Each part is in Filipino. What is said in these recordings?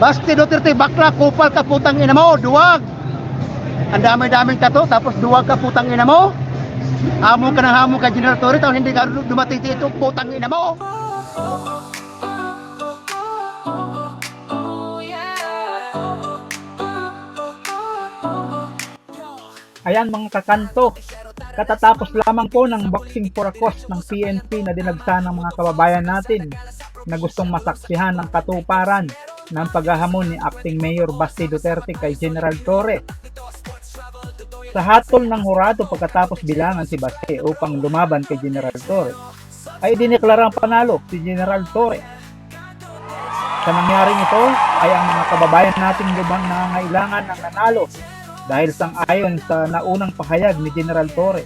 Basti Duterte, bakla, kupal ka putang ina mo, duwag. Ang dami-daming tato, tapos duwag ka putang ina mo. Hamon ka ng hamon kay General Torre, tapos hindi ka dumating dito, putang ina mo. Ayan mga kakanto, katatapos lamang po ng Boxing for a Cause ng PNP na dinagsa ng mga kababayan natin na gustong masaksihan ng katuparan ng paghahamon ni Acting Mayor Basti Duterte kay General Torre. Sa hatol ng hurado pagkatapos bilangan si Basti upang lumaban kay General Torre, ay dineklarang panalo si General Torre. Sa nangyaring ito ay ang mga kababayan nating lubang nangangailangan ng nanalo dahil sang ayon sa naunang pahayag ni General Torre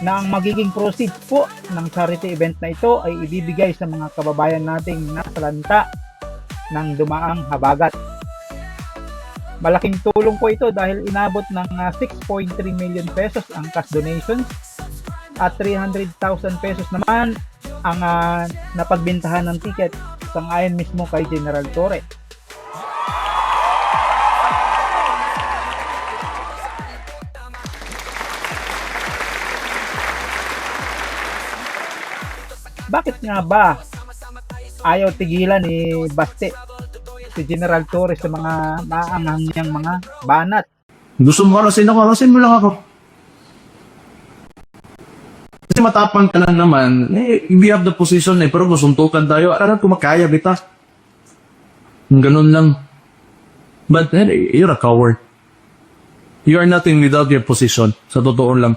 na ang magiging proceeds po ng charity event na ito ay ibibigay sa mga kababayan nating nasalanta ng dumaang habagat. Malaking tulong po ito dahil inabot ng ah, 6.3 million pesos ang cash donations at 300,000 pesos naman ang ah, napagbintahan ng ticket sang ayon mismo kay General Torre. Bakit nga ba ayaw tigilan ni Baste si General Torres sa mga maanghang niyang mga banat? Gusto mo karasin ako, karasin mo lang ako. Kasi matapang ka lang naman, eh, we have the position eh, pero kung suntukan tayo, alam ko makaya kita. Ganun lang. But eh, you're a coward. You are nothing without your position. Sa totoo lang.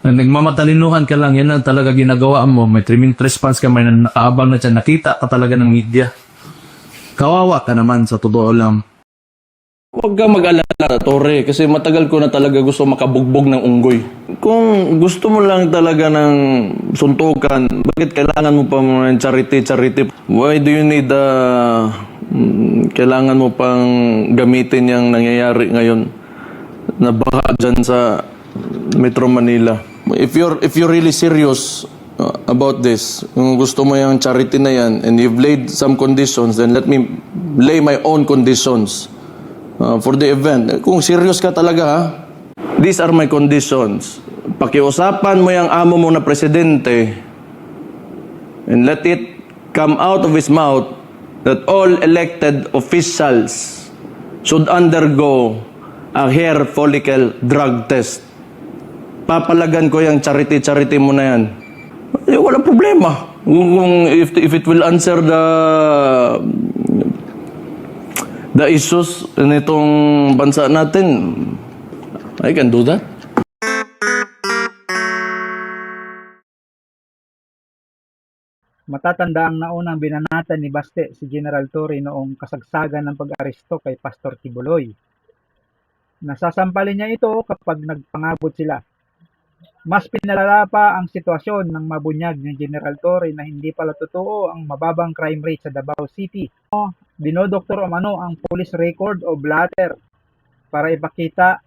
Na Nagmamatalinuhan ka lang, yan ang talaga ginagawa mo. May trimming trespass ka, may nakaabang na dyan. Nakita ka talaga ng media. Kawawa ka naman, sa totoo lang. Huwag ka mag-alala, Tore, kasi matagal ko na talaga gusto makabugbog ng unggoy. Kung gusto mo lang talaga ng suntukan, bakit kailangan mo pa ng charity, charity? Why do you need uh, mm, kailangan mo pang gamitin yung nangyayari ngayon na baka dyan sa Metro Manila? If you're, if you're really serious uh, about this, kung gusto mo yung charity na yan, and you've laid some conditions, then let me lay my own conditions uh, for the event. Kung serious ka talaga ha, these are my conditions. Pakiusapan mo yung amo mo na presidente and let it come out of his mouth that all elected officials should undergo a hair follicle drug test. Papalagan ko yung charity-charity mo na yan. Eh, walang problema. Kung, if, if it will answer the the issues nitong bansa natin, I can do that. Matatanda ang naunang binanatan ni Baste si General Torre noong kasagsagan ng pag-aresto kay Pastor Kibuloy. Nasasampalin niya ito kapag nagpangabot sila. Mas pinalala pa ang sitwasyon ng mabunyag ni General Torre na hindi pala totoo ang mababang crime rate sa Davao City. Dinodoktor umano ang police record o blatter para ipakita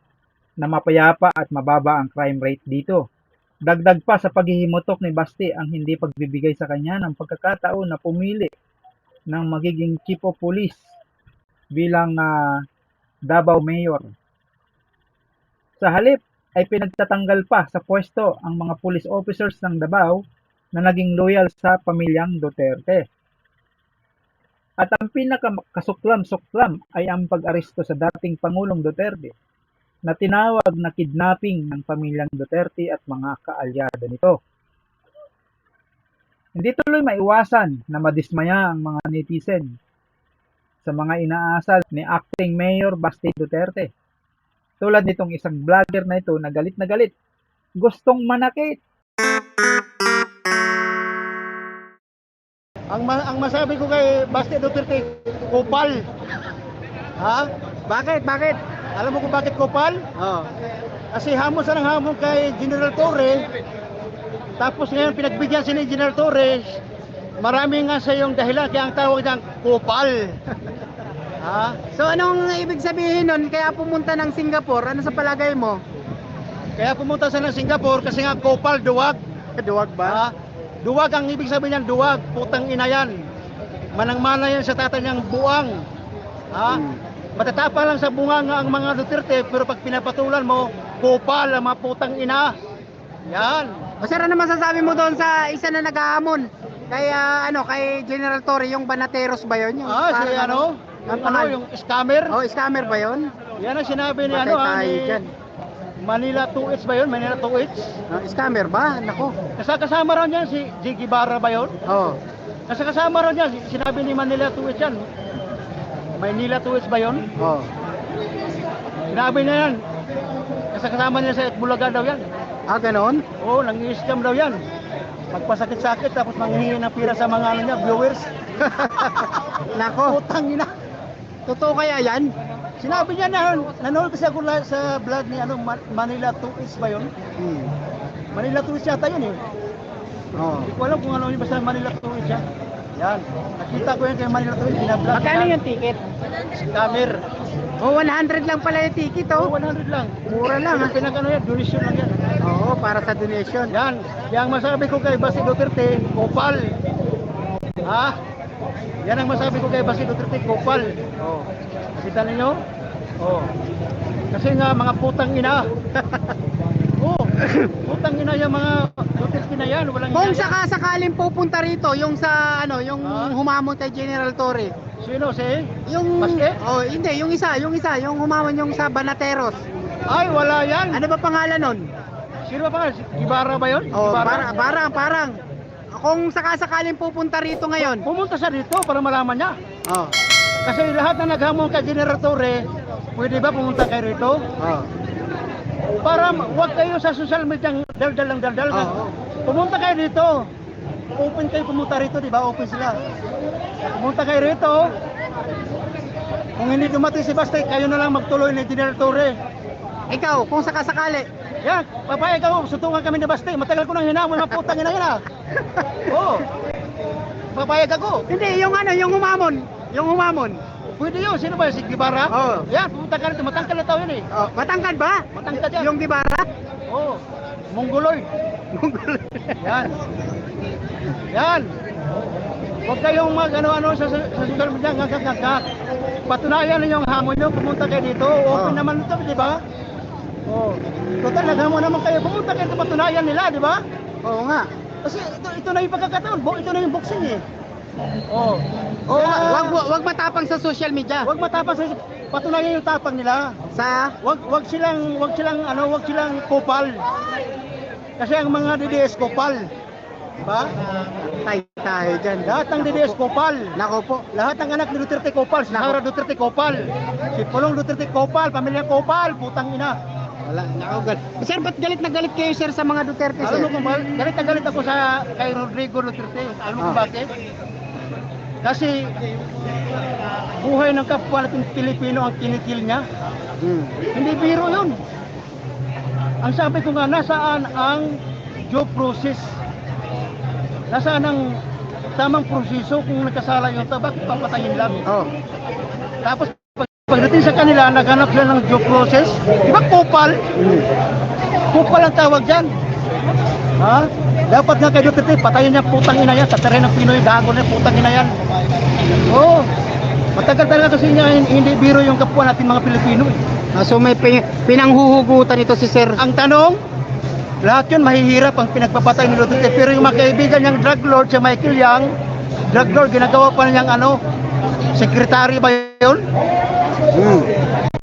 na mapayapa at mababa ang crime rate dito. Dagdag pa sa paghihimutok ni Basti ang hindi pagbibigay sa kanya ng pagkakataon na pumili ng magiging chief of police bilang ah, Davao Mayor. Sa halip ay pinagtatanggal pa sa pwesto ang mga police officers ng Davao na naging loyal sa pamilyang Duterte. At ang pinakasuklam-suklam ay ang pag-aresto sa dating Pangulong Duterte na tinawag na kidnapping ng pamilyang Duterte at mga kaalyado nito. Hindi tuloy maiwasan na madismaya ang mga netizen sa mga inaasal ni acting Mayor Basti Duterte. Tulad nitong isang vlogger na ito na galit na galit. Gustong manakit. Ang, ma- ang masabi ko kay Basti Duterte, kupal. Ha? Bakit? Bakit? Alam mo kung bakit kupal? Oo. Kasi hamon sa ng hamon kay General Torre. Tapos ngayon pinagbigyan siya ni General Torres. Marami nga sa yung dahilan kaya ang tawag niyang kupal. ha? So anong ibig sabihin nun? Kaya pumunta ng Singapore, ano sa palagay mo? Kaya pumunta siya ng Singapore kasi nga kupal, duwag. Duwag Ha? Duwag ang ibig sabihin niyan, duwag. Putang ina yan. Manang-mana yan sa tatay niyang buang. Ha? Matatapa lang sa bunganga ang mga Duterte, pero pag pinapatulan mo, kupal ang mga putang ina. Yan. O sir, ano masasabi mo doon sa isa na nag-aamon? Kay ah, ano, kay General Torre, yung Banateros ba 'yon? Yung Ah, si parang ano? Ang ano, pangal- yung scammer. Oh, scammer ba 'yon? Yan ang sinabi ni ano, ha, tayo ni dyan. Manila 2H ba yun? Manila 2H? Ah, scammer ba? Nako. Kasi kasama raw niyan si Jiggy Barra ba yun? Oh. Kasi kasama raw niyan, sinabi ni Manila 2H yan. Manila 2H ba yun? Oh. Sinabi niya yan. Kasi kasama niya sa Bulaga daw yan. Ah, ganon? Oo, nang scam daw yan. Magpasakit-sakit tapos manghingi ng pira sa mga ano niya, viewers. Nako. Putang ina. Totoo kaya 'yan? Sinabi niya na, nanonood kasi ako sa vlog ni ano, Ma- Manila 2H ba yun? Hmm. Manila 2H yata yun eh. Oh. Hindi ko alam kung ano yung basta Manila 2H yan. Yan. Nakita ko yan kay Manila 2H, binablog. Magkano yung ticket? Scammer. Oh, 100 lang pala yung ticket, Oh, oh. 100 lang. Mura lang, Pero ah. pinag ano yan, donation lang yan. Oo, para sa donation. Yan. Kaya ang masabi ko kay Basi Duterte, kopal. Ha? Yan ang masabi ko kay Basi Duterte, kopal. Oh. Kita ninyo? Oh. Kasi nga mga putang ina. oh, putang ina yung mga Duterte na yan, walang Kung saka sakaling pupunta rito, yung sa ano, yung Ah? humamon kay General Torre. Sino si? Yung Baske? Oh, hindi, yung isa, yung isa, yung humamon yung sa Banateros. Ay, wala yan. Ano ba pangalan nun? Sino ba pangalan? Si Gibara ba yun? Oh, Gibara? para, parang, parang. Kung sakasakaling pupunta rito ngayon. Pumunta siya dito para malaman niya. Oh. Kasi lahat na naghamon kay General Torre, pwede ba pumunta kayo rito? Oh. Para wag kayo sa social media daldal lang daldal. Oo. Pumunta kayo dito. Open kayo pumunta rito, di ba? Open sila. Pumunta kayo rito. Kung hindi dumating si Basta, kayo na lang magtuloy ni General Torre. Ikaw, kung sakasakali. Yan, papayag ako, sutungan kami ni Basta. Matagal ko nang hinamon mga putang ina yan ah. Oo. Papayag ako. Hindi, yung ano, yung humamon. Yung humamon. Pwede yun. Sino ba? Si Gibara? Oo. Yan, pumunta ka rito. Matangkal na tao yun eh. Oh, matangkad ba? Matangkad yan. Yung Gibara? Oo. Mongoloid. Yan. Yan. Huwag kayong mag ano-ano sa, sa social media, ngagak-ngagak. Patunayan ninyo ang hamon nyo, pumunta kayo dito. Open Oh. naman ito, di ba? Oh. Total, naghamon naman kayo. Pumunta kayo dito, patunayan nila, di ba? Oo nga. Kasi ito, ito na yung pagkakataon. Ito na yung boxing eh. Oh. Oh, Kaya, wag, wag, wag matapang sa social media. Wag matapang sa patunayan yung tapang nila. Sa Wag wag silang wag silang ano, wag silang kopal. Kasi ang mga DDS kopal. Diba? tay tayo dyan. Lahat ng DDS kopal. Nako po. Lahat ng anak ni Duterte kopal. Si Sara Duterte kopal. Si Pulong Duterte kopal. Pamilya kopal. Putang ina. Wala, nako gal. Sir, ba't galit na galit kayo sir sa mga Duterte Alam sir? mo kung bakit? Galit na galit ako sa kay Rodrigo Duterte. Alam mo kung Ah. bakit? Kasi buhay ng kapwa natin Pilipino ang kinikil niya. Hmm. Hindi biro yun. Ang sabi ko nga, nasaan ang due process? Nasaan ang tamang proseso kung nagkasala yung tao, bakit papatayin lang? Oh. Tapos pagdating sa kanila, naghanap sila ng due process. Di ba kupal? Kupal ang tawag dyan. Ha? Dapat nga kay Duterte, patayin niya putang ina yan. Tatarin ng Pinoy, gago na putang ina yan. Oo. Matagal talaga kasi niya hindi biro yung kapwa natin mga Pilipino. eh. Ah, so may pi- pinanghuhugutan ito si sir. Ang tanong, lahat yun mahihirap ang pinagpapatay ni Duterte. Pero yung mga kaibigan niyang drug lord, si Michael Yang, drug lord, ginagawa pa niyang ano, sekretary ba yun? Hmm.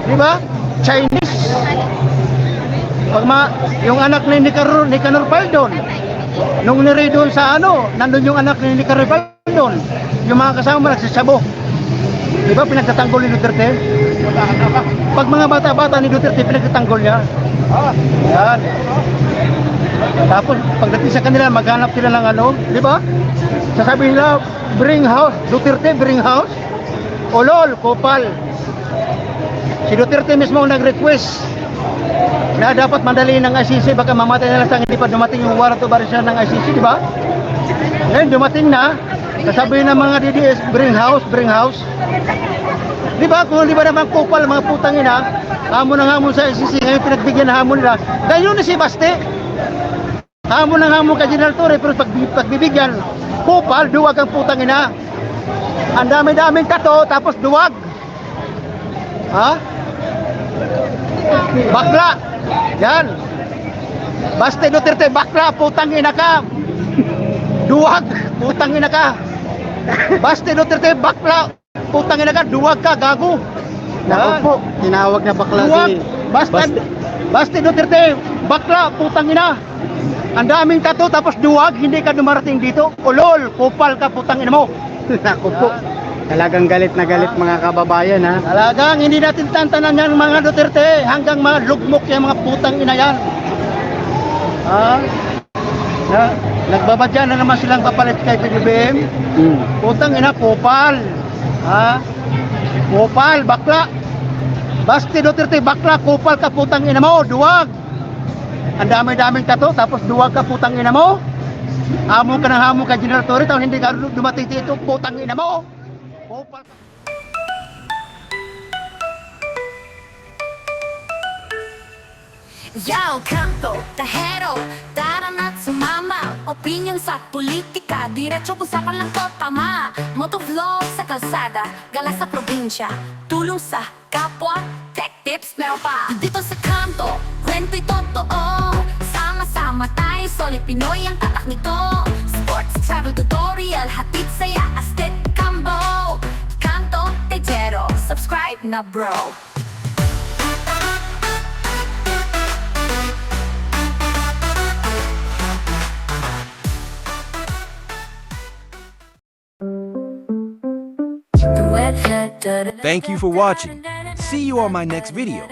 Di ba? Chinese. Pag ma, yung anak ni Nicanor, Nicanor Baldon, nung nire doon sa ano, nandun yung anak ni Nicanor Baldon, yung mga kasama nagsasabo. Di ba pinagtatanggol ni Duterte? Pag mga bata-bata ni Duterte, pinagtatanggol niya. Yan. Tapos pagdating sa kanila, maghanap sila ng ano, di ba? Sasabihin nila, bring house, Duterte, bring house. O lol, kopal. Si Duterte mismo ang nag-request na dapat madali ng ICC, baka mamatay na lang sa hindi pa dumating yung warrant of arrest ng ICC, di ba? Ngayon dumating na, sasabihin ng mga DDS, bring house, bring house. Di ba? Kung di ba naman kupal, mga putang ina, hamon ng hamon sa ICC, ngayon pinagbigyan ng hamon nila. Ganyan ni si Baste. Hamon ng hamon kay General Torre, pero pag, pagbibigyan, kupal, duwag ang putang ina. Ang dami-daming tato, tapos duwag. Ha? Bakla. Yan. Baste Duterte, bakla, putang ina ka. Duwag, putang ina ka. Baste Duterte, bakla, putang ina ka, duwag ka, gago. Naku po, tinawag na bakla Duwag, si... basta, basta Duterte, bakla, putang ina. Ang daming tato tapos duwag, hindi ka dumarating dito. Ulol, kupal ka, putang ina mo. Naku po, talagang galit na galit mga kababayan ha. Talagang hindi natin tantanan yan mga Duterte hanggang mga lugmok yung mga putang ina yan. Ha? Na, nagbabadya na naman silang kapalit kay PBBM. Mm. Putang ina, kupal. Ha? Kupal, bakla. Basti Duterte, bakla, kupal ka putang ina mo, duwag. Ang dami-daming tato, tapos duwag ka putang ina mo. Hamon ka ng hamon kay General Torre, tapos hindi ka dumating dito, putang ina mo. Kupal ka. Yo, kanto, tahero, tara na't sumama Opinion sa politika, diretso kung saan lang to tama. Motovlog sa kalsada, gala sa probinsya Tulong sa kapwa, tech tips meron pa. Dito sa kanto, kwento'y totoo. Sama-sama tayo, solid Pinoy ang tatak nito. Sports, travel, tutorial, hatid saya, na bro Thank you for watching. See you on my next video.